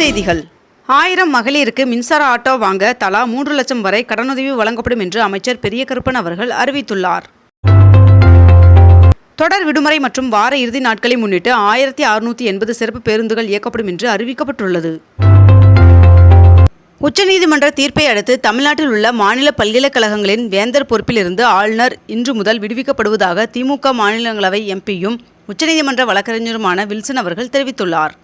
செய்திகள். ஆயிரம் மகளிருக்கு மின்சார ஆட்டோ வாங்க தலா மூன்று லட்சம் வரை கடனுதவி வழங்கப்படும் என்று அமைச்சர் பெரிய கருப்பன் அவர்கள் அறிவித்துள்ளார். தொடர் விடுமுறை மற்றும் வார இறுதி நாட்களை முன்னிட்டு ஆயிரத்தி அறுநூற்றி எண்பது சிறப்பு பேருந்துகள் இயக்கப்படும் என்று அறிவிக்கப்பட்டுள்ளது. உச்சநீதிமன்ற தீர்ப்பை அடுத்து தமிழ்நாட்டில் உள்ள மாநில பல்கலைக்கழகங்களின் வேந்தர் பொறுப்பிலிருந்து ஆளுநர் இன்று முதல் விடுவிக்கப்படுவதாக திமுக மாநிலங்களவை எம்பியும் உச்சநீதிமன்ற வழக்கறிஞருமான வில்சன் அவர்கள் தெரிவித்துள்ளார்.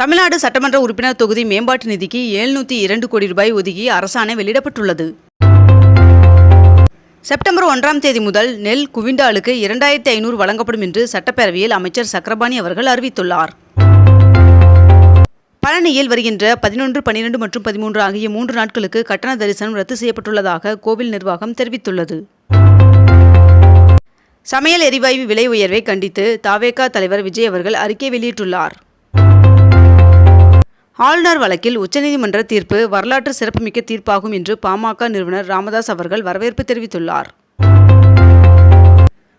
தமிழ்நாடு சட்டமன்ற உறுப்பினர் தொகுதி மேம்பாட்டு நிதிக்கு எழுநூற்றி இரண்டு கோடி ரூபாய் ஒதுக்கி அரசாணை வெளியிடப்பட்டுள்ளது. செப்டம்பர் ஒன்றாம் தேதி முதல் நெல் குவிண்டாலுக்கு இரண்டாயிரத்தி ஐநூறு வழங்கப்படும் என்று சட்டப்பேரவையில் அமைச்சர் சக்கரபாணி அவர்கள் அறிவித்துள்ளார். பழனியில் வருகின்ற பதினொன்று பன்னிரண்டு மற்றும் பதிமூன்று ஆகிய மூன்று நாட்களுக்கு கட்டண தரிசனம் ரத்து செய்யப்பட்டுள்ளதாக கோவில் நிர்வாகம் தெரிவித்துள்ளது. சமையல் எரிவாயு விலை உயர்வை கண்டித்து தாவேகா தலைவர் விஜய் அவர்கள் அறிக்கை வெளியிட்டுள்ளார். ஆளுநர் வழக்கில் உச்சநீதிமன்ற தீர்ப்பு வரலாற்று சிறப்புமிக்க தீர்ப்பாகும் என்று பாமக நிறுவனர் ராமதாஸ் அவர்கள் வரவேற்பு தெரிவித்துள்ளார்.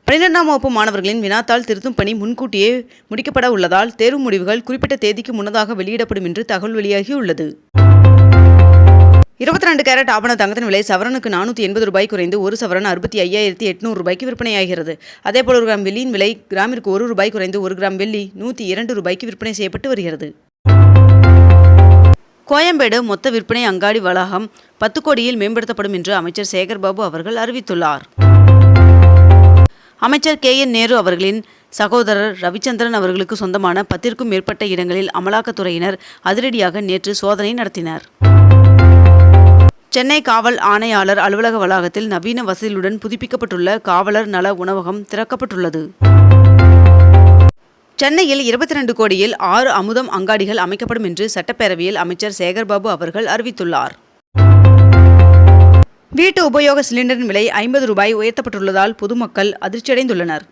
பனிரெண்டாம் வகுப்பு மாணவர்களின் வினாத்தாள் திருத்தும் பணி முன்கூட்டியே முடிக்கப்பட உள்ளதால் தேர்வு முடிவுகள் குறிப்பிட்ட தேதிக்கு முன்னதாக வெளியிடப்படும் என்று தகவல் வெளியாகியுள்ளது. இருபத்தி ரெண்டு கேரட் ஆபண தங்கத்தின் விலை சவரனுக்கு நானூற்றி எண்பது ரூபாய் குறைந்து ஒரு சவரன் அறுபத்தி ஐயாயிரத்தி எட்நூறு ரூபாய்க்கு விற்பனையாகிறது. அதேபோல் ஒரு கிராம் வெள்ளியின் விலை கிராமிற்கு ஒரு ரூபாய் குறைந்து ஒரு கிராம் வெள்ளி நூற்றி இரண்டு ரூபாய்க்கு விற்பனை செய்யப்பட்டு வருகிறது. கோயம்பேடு மொத்த விற்பனை அங்காடி வளாகம் பத்து கோடியில் மேம்படுத்தப்படும் என்று அமைச்சர் சேகர்பாபு அவர்கள் அறிவித்துள்ளார். அமைச்சர் கே என் நேரு அவர்களின் சகோதரர் ரவிச்சந்திரன் அவர்களுக்கு சொந்தமான பத்திற்கும் மேற்பட்ட இடங்களில் அமலாக்கத்துறையினர் அதிரடியாக நேற்று சோதனை நடத்தினர். சென்னை காவல் ஆணையாளர் அலுவலக வளாகத்தில் நவீன வசதிகளுடன் புதுப்பிக்கப்பட்டுள்ள காவலர் நல உணவகம் திறக்கப்பட்டுள்ளது. சென்னையில் இருபத்தி ரெண்டு கோடியில் ஆறு அமுதம் அங்காடிகள் அமைக்கப்படும் என்று சட்டப்பேரவையில் அமைச்சர் சேகர்பாபு அவர்கள் அறிவித்துள்ளார். வீட்டு உபயோக சிலிண்டரின் விலை ஐம்பது ரூபாய் உயர்த்தப்பட்டுள்ளதால் பொதுமக்கள் அதிர்ச்சியடைந்துள்ளனர்.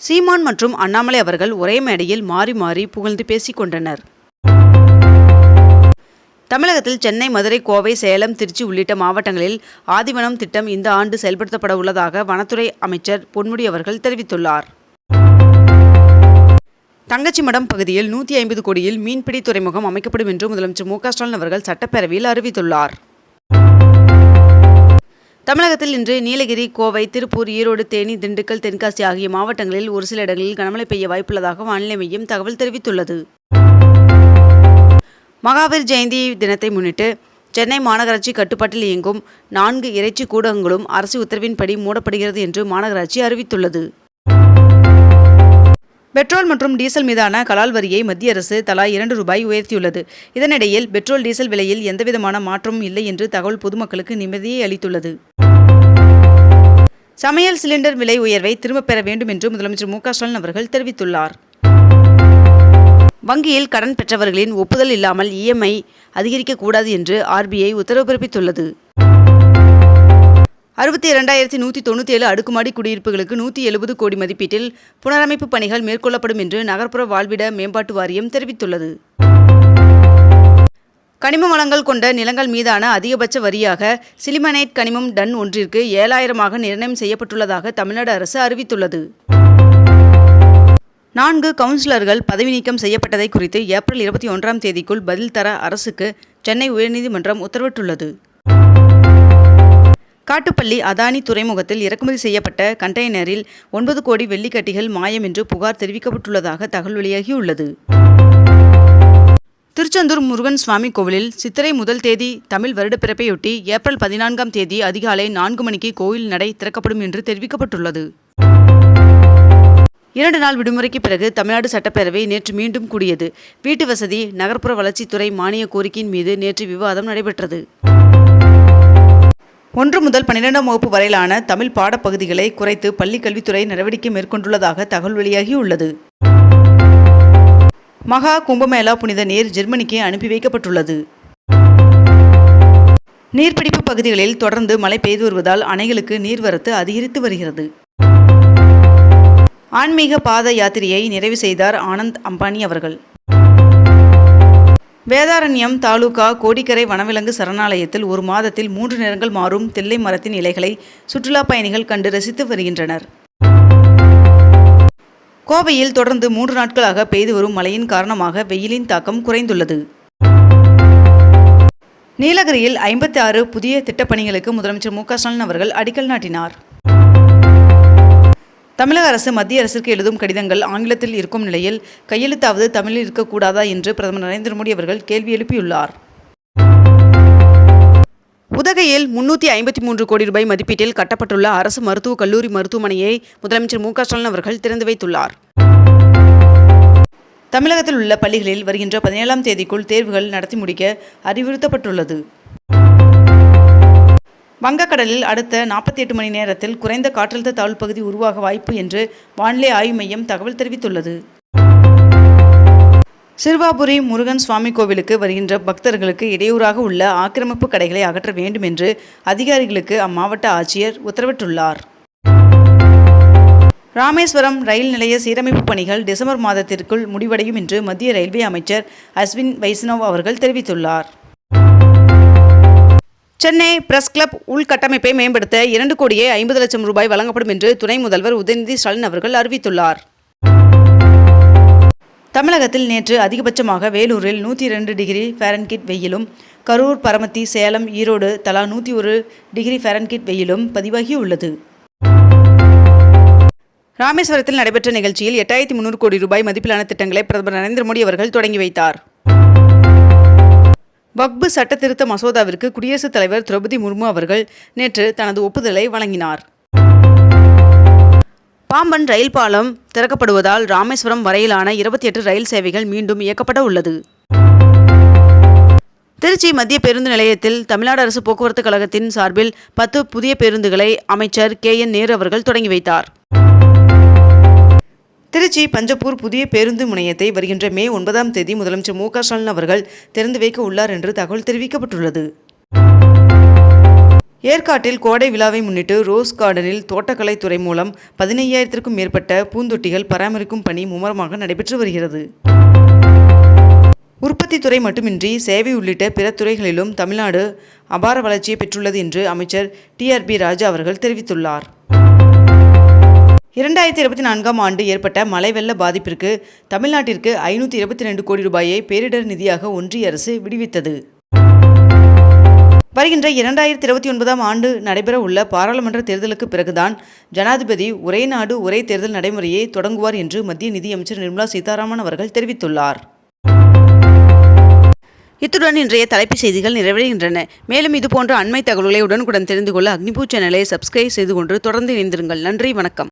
சீமான் மற்றும் அண்ணாமலை அவர்கள் ஒரே மேடையில் மாறி மாறி புகழ்ந்து பேசிக் கொண்டனர். தமிழகத்தில் சென்னை மதுரை கோவை சேலம் திருச்சி உள்ளிட்ட மாவட்டங்களில் ஆதிவனம் திட்டம் இந்த ஆண்டு செயல்படுத்தப்பட உள்ளதாக வனத்துறை அமைச்சர் பொன்முடி அவர்கள் தெரிவித்துள்ளார். தங்கச்சிமடம் பகுதியில் நூற்றி ஐம்பது கோடியில் மீன்பிடி துறைமுகம் அமைக்கப்படும் என்று முதலமைச்சர் மு க ஸ்டாலின் அவர்கள் சட்டப்பேரவையில் அறிவித்துள்ளார். தமிழகத்தில் இன்று நீலகிரி கோவை திருப்பூர் ஈரோடு தேனி திண்டுக்கல் தென்காசி ஆகிய மாவட்டங்களில் ஒரு சில இடங்களில் கனமழை பெய்ய வாய்ப்புள்ளதாக வானிலை மையம் தகவல் தெரிவித்துள்ளது. மகாவீர் ஜெயந்தி தினத்தை முன்னிட்டு சென்னை மாநகராட்சி கட்டுப்பாட்டில் இயங்கும் நான்கு இறைச்சி கூடங்களும் அரசு உத்தரவின்படி மூடப்படுகிறது என்று மாநகராட்சி அறிவித்துள்ளது. பெட்ரோல் மற்றும் டீசல் மீதான கலால் வரியை மத்திய அரசு தலா இரண்டு ரூபாய் உயர்த்தியுள்ளது. இதனிடையில் பெட்ரோல் டீசல் விலையில் எந்தவிதமான மாற்றமும் இல்லை என்று தகவல் பொதுமக்களுக்கு நிம்மதியை அளித்துள்ளது. சமையல் சிலிண்டர் விலை உயர்வை திரும்பப் பெற வேண்டும் என்று முதலமைச்சர் மு ஸ்டாலின் அவர்கள் தெரிவித்துள்ளார். வங்கியில் கடன் பெற்றவர்களின் ஒப்புதல் இல்லாமல் இஎம்ஐ அதிகரிக்கக்கூடாது என்று ஆர்பிஐ உத்தரவு பிறப்பித்துள்ளது. அறுபத்தி இரண்டாயிரத்தி நூற்றி தொண்ணூற்றி ஏழு அடுக்குமாடி குடியிருப்புகளுக்கு நூற்றி எழுபது கோடி மதிப்பீட்டில் புனரமைப்பு பணிகள் மேற்கொள்ளப்படும் என்று நகர்ப்புற வாழ்விட மேம்பாட்டு வாரியம் தெரிவித்துள்ளது. கனிம வளங்கள் கொண்ட நிலங்கள் மீதான அதிகபட்ச வரியாக சிலிமனைட் கனிமம் டன் ஒன்றிற்கு ஏழாயிரமாக நிர்ணயம் செய்யப்பட்டுள்ளதாக தமிழ்நாடு அரசு அறிவித்துள்ளது. நான்கு கவுன்சிலர்கள் பதவி நீக்கம் செய்யப்பட்டதை குறித்து ஏப்ரல் இருபத்தி ஒன்றாம் தேதிக்குள் பதில் தர அரசுக்கு சென்னை உயர்நீதிமன்றம் உத்தரவிட்டுள்ளது. காட்டுப்பள்ளி அதானி துறைமுகத்தில் இறக்குமதி செய்யப்பட்ட கண்டெய்னரில் ஒன்பது கோடி வெள்ளிக்கட்டிகள் மாயம் என்று புகார் தெரிவிக்கப்பட்டுள்ளதாக தகவல் வெளியாகியுள்ளது. திருச்செந்தூர் முருகன் சுவாமி கோவிலில் சித்திரை முதல் தேதி தமிழ் வருடப்பிறப்பையொட்டி ஏப்ரல் பதினான்காம் தேதி அதிகாலை நான்கு மணிக்கு கோயில் நடை திறக்கப்படும் என்று தெரிவிக்கப்பட்டுள்ளது. இரண்டு நாள் விடுமுறைக்கு பிறகு தமிழ்நாடு சட்டப்பேரவை நேற்று மீண்டும் கூடியது. வீட்டு வசதி நகர்ப்புற வளர்ச்சித்துறை மானிய கோரிக்கையின் மீது நேற்று விவாதம் நடைபெற்றது. ஒன்று முதல் பன்னிரெண்டாம் வகுப்பு வரையிலான தமிழ் பாடப்பகுதிகளை குறைத்து பள்ளிக் கல்வித்துறை நடவடிக்கை மேற்கொண்டுள்ளதாக தகவல் வெளியாகியுள்ளது. மகா கும்பமேளா புனித நீர் ஜெர்மனிக்கு அனுப்பி வைக்கப்பட்டுள்ளது. நீர்பிடிப்பு பகுதிகளில் தொடர்ந்து மழை பெய்து வருவதால் அணைகளுக்கு நீர்வரத்து அதிகரித்து வருகிறது. ஆன்மீக பாத யாத்திரையை நிறைவு செய்தார் ஆனந்த் அம்பானி அவர்கள். வேதாரண்யம் தாலுகா கோடிக்கரை வனவிலங்கு சரணாலயத்தில் ஒரு மாதத்தில் மூன்று நிறங்கள் மாறும் தில்லை மரத்தின் இலைகளை சுற்றுலா பயணிகள் கண்டு ரசித்து வருகின்றனர். கோவையில் தொடர்ந்து மூன்று நாட்களாக பெய்து வரும் மழையின் காரணமாக வெயிலின் தாக்கம் குறைந்துள்ளது. நீலகிரியில் ஐம்பத்தி ஆறு புதிய திட்டப்பணிகளுக்கு முதலமைச்சர் மு க ஸ்டாலின் அவர்கள் அடிக்கல் நாட்டினார். தமிழக அரசு மத்திய அரசிற்கு எழுதும் கடிதங்கள் ஆங்கிலத்தில் இருக்கும் நிலையில் கையெழுத்தாவது தமிழில் இருக்கக்கூடாதா என்று பிரதமர் நரேந்திர மோடி அவர்கள் கேள்வி எழுப்பியுள்ளார். உதகையில் முன்னூற்றி ஐம்பத்தி மூன்று கோடி ரூபாய் மதிப்பீட்டில் கட்டப்பட்டுள்ள அரசு மருத்துவக் கல்லூரி மருத்துவமனையை முதலமைச்சர் மு ஸ்டாலின் அவர்கள் திறந்து வைத்துள்ளார். தமிழகத்தில் உள்ள பள்ளிகளில் வருகின்ற பதினேழாம் தேதிக்குள் தேர்வுகள் நடத்தி முடிக்க அறிவுறுத்தப்பட்டுள்ளது. வங்கக்கடலில் அடுத்த நாற்பத்தி எட்டு மணி நேரத்தில் குறைந்த காற்றழுத்த தாழ்வு பகுதி உருவாக வாய்ப்பு என்று வானிலை ஆய்வு மையம் தகவல் தெரிவித்துள்ளது. சிறுவாபுரி முருகன் சுவாமி கோவிலுக்கு வருகின்ற பக்தர்களுக்கு இடையூறாக உள்ள ஆக்கிரமிப்பு கடைகளை அகற்ற வேண்டும் என்று அதிகாரிகளுக்கு அம்மாவட்ட ஆட்சியர் உத்தரவிட்டுள்ளார். ராமேஸ்வரம் ரயில் நிலைய சீரமைப்பு பணிகள் டிசம்பர் மாதத்திற்குள் முடிவடையும் என்று மத்திய ரயில்வே அமைச்சர் அஸ்வின் வைஷ்ணவ் அவர்கள் தெரிவித்துள்ளார். சென்னை பிரஸ் கிளப் உள்கட்டமைப்பை மேம்படுத்த இரண்டு கோடியே ஐம்பது லட்சம் ரூபாய் வழங்கப்படும் என்று துணை முதல்வர் உதயநிதி ஸ்டாலின் அவர்கள் அறிவித்துள்ளார். தமிழகத்தில் நேற்று அதிகபட்சமாக வேலூரில் நூற்றி இரண்டு டிகிரி ஃபேரன்கிட் வெயிலும் கரூர் பரமத்தி சேலம் ஈரோடு தலா நூற்றி ஒரு டிகிரி ஃபேரன்கிட் வெயிலும் பதிவாகியுள்ளது. ராமேஸ்வரத்தில் நடைபெற்ற நிகழ்ச்சியில் எட்டாயிரத்தி முன்னூறு கோடி ரூபாய் மதிப்பிலான திட்டங்களை பிரதமர் நரேந்திர மோடி அவர்கள் தொடங்கி வைத்தார். வக்பு சட்டத்திருத்த மசோதாவிற்கு குடியரசுத் தலைவர் திரௌபதி முர்மு அவர்கள் நேற்று தனது ஒப்புதலை வழங்கினார். பாம்பன் ரயில் பாலம் திறக்கப்படுவதால் ராமேஸ்வரம் வரையிலான இருபத்தி எட்டு ரயில் சேவைகள் மீண்டும் இயக்கப்பட உள்ளது. திருச்சி மத்திய பேருந்து நிலையத்தில் தமிழ்நாடு அரசு போக்குவரத்து கழகத்தின் சார்பில் பத்து புதிய பேருந்துகளை அமைச்சர் கே என் நேரு அவர்கள் தொடங்கி வைத்தார். திருச்சி பஞ்சப்பூர் புதிய பேருந்து முனையத்தை வருகின்ற மே ஒன்பதாம் தேதி முதலமைச்சர் மு க ஸ்டாலின் அவர்கள் திறந்து வைக்க உள்ளார் என்று தகவல் தெரிவிக்கப்பட்டுள்ளது. ஏற்காட்டில் கோடை விழாவை முன்னிட்டு ரோஸ் கார்டனில் தோட்டக்கலைத்துறை மூலம் பதினையாயிரத்திற்கும் மேற்பட்ட பூந்தொட்டிகள் பராமரிக்கும் பணி மும்முரமாக நடைபெற்று வருகிறது. உற்பத்தி துறை மட்டுமின்றி சேவை உள்ளிட்ட பிற துறைகளிலும் தமிழ்நாடு அபார வளர்ச்சியை பெற்றுள்ளது என்று அமைச்சர் டிஆர்பி ராஜா அவர்கள் தெரிவித்துள்ளார். இரண்டாயிரத்தி இருபத்தி நான்காம் ஆண்டு ஏற்பட்ட மழை வெள்ள பாதிப்பிற்கு தமிழ்நாட்டிற்கு ஐநூற்றி இருபத்தி ரெண்டு கோடி ரூபாயை பேரிடர் நிதியாக ஒன்றிய அரசு விடுவித்தது. வருகின்ற இரண்டாயிரத்தி இருபத்தி ஒன்பதாம் ஆண்டு நடைபெற உள்ள பாராளுமன்ற தேர்தலுக்கு பிறகுதான் ஜனாதிபதி ஒரே நாடு ஒரே தேர்தல் நடைமுறையை தொடங்குவார் என்று மத்திய நிதியமைச்சர் நிர்மலா சீதாராமன் அவர்கள் தெரிவித்துள்ளார். இத்துடன் இன்றைய தலைப்புச் செய்திகள் நிறைவடைகின்றன. மேலும் இதுபோன்ற அண்மை தகவல்களை உடனுக்குடன் தெரிந்து கொள்ள அக்னிபூ சேனலை சப்ஸ்கிரைப் செய்து கொண்டு தொடர்ந்து இணைந்திருங்கள். நன்றி வணக்கம்.